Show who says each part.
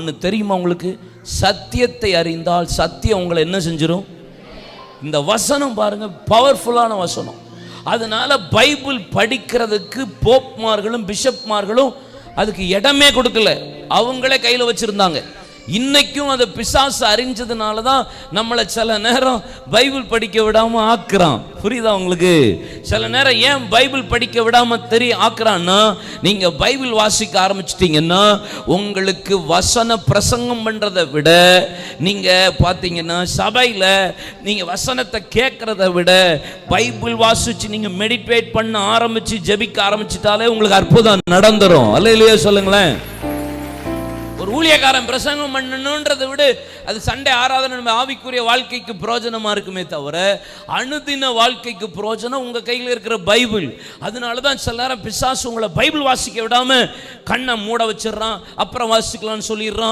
Speaker 1: ஒன்று தெரியுமா உங்களுக்கு? சத்தியத்தை அறிந்தால் சத்தியம் உங்களை என்ன செஞ்சிடும் இந்த வசனம் பாருங்க பவர்ஃபுல்லான வசனம். அதனால பைபிள் படிக்கிறதுக்கு போப்மார்களும் பிஷப்மார்களும் அதுக்கு இடமே கொடுக்கல. அவங்களே கையில் வச்சுருந்தாங்க. இன்னைக்கும் அதை பிசாசு அறிஞ்சதுனால தான் நம்மளை சில நேரம் பைபிள் படிக்க விடாமல் ஆக்குறான். புரியுதா உங்களுக்கு? சில நேரம் ஏன் பைபிள் படிக்க விடாமல் தெரிய ஆக்குறான்னா நீங்கள் பைபிள் வாசிக்க ஆரம்பிச்சிட்டிங்கன்னா உங்களுக்கு வசன பிரசங்கம் பண்ணுறதை விட நீங்கள் பார்த்தீங்கன்னா சபையில் நீங்கள் வசனத்தை கேட்குறத விட பைபிள் வாசித்து நீங்கள் மெடிடேட் பண்ண ஆரம்பித்து ஜெபிக்க ஆரம்பிச்சிட்டாலே உங்களுக்கு அற்புதம் நடந்துரும். அல்ல இல்லையா சொல்லுங்களேன். ஒரு ஊழியக்காரன் பிரசங்கம் பண்ணணுன்றதை விட அது சண்டை ஆராதனை நம்ம ஆவிக்குரிய வாழ்க்கைக்கு பிரயோஜனமா இருக்குமே தவிர அனுதின வாழ்க்கைக்கு பிரயோஜனம் உங்கள் கையில் இருக்கிற பைபிள். அதனால தான் சில நேரம் பிசாசு உங்களை பைபிள் வாசிக்க விடாமல் கண்ணை மூட வச்சிடுறான் அப்புறம் வாசிக்கலாம்னு சொல்லிடுறான்.